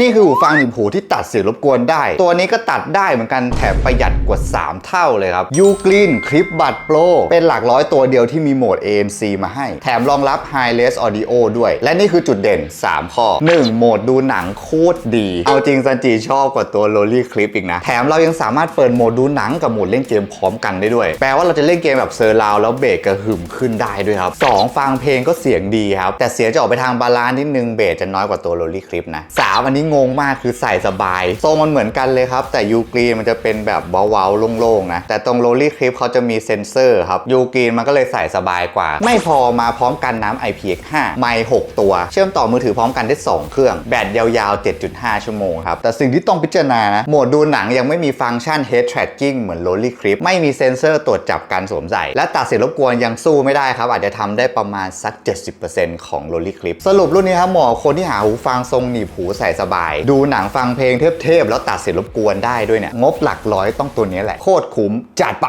นี่คือหูฟังหนีบหูที่ตัดเสียงรบกวนได้ ตัวนี้ก็ตัดได้เหมือนกันแถมประหยัดกว่า 3 เท่าเลยครับ u g l e a n Clip Bud Pro เป็นหลักร้อยตัวเดียวที่มีโหมด ANC มาให้ แถมรองรับ High Res Audio ด้วย และนี่คือจุดเด่น 3 ข้อ 1. โหมดดูหนังโคตรดี เอาจริงซันจีชอบกว่าตัว Lolly Clip อีกนะ แถมเรายังสามารถเปิดโหมดดูหนังกับโหมดเล่นเกมพร้อมกันได้ด้วย แปลว่าเราจะเล่นเกมแบบเซอร์ราวแล้วเบสกระหึ่มขึ้นได้ด้วยครับ 2. ฟังเพลงก็เสียงดีครับแต่เสียงจะออกไปทางบาลานซ์นิดนึงเบสจะน้อยกว่าตัว Lolly Clip นะ 3. อันนี้งงมากคือใส่สบายทรงมันเหมือนกันเลยครับ แต่ยูกรีนมันจะเป็นแบบเว้าๆโล่งๆนะแต่ตรง Lolly Clip เขาจะมีเซ็นเซอร์ครับยูกรีนมันก็เลยใส่สบายกว่า ไม่พอมาพร้อมกันน้ำ IPX5 ไมค์6ตัว เชื่อมต่อมือถือพร้อมกันได้ 2 เครื่อง แบตยาวๆ 7.5 ชั่วโมงครับ แต่สิ่งที่ต้องพิจารณานะ โหมดดูหนังยังไม่มีฟังก์ชัน Head Tracking เหมือน Lolly Clip ไม่มีเซ็นเซอร์ตรวจจับการสวมใส่ และตัดเสียงรบกวนยังสู้ไม่ได้ครับ อาจจะทำได้ประมาณสัก 70%ของ Lolly Clip สรุปรุ่นนี้ครับเหมาะคนที่หาหูฟังทรงหนีบหูใส่สบายดูหนังฟังเพลงเทพๆแล้วตัดเสียงรบกวนได้ด้วยเนี่ย งบหลักร้อยต้องตัวนี้แหละ โคตรคุ้มจัดไป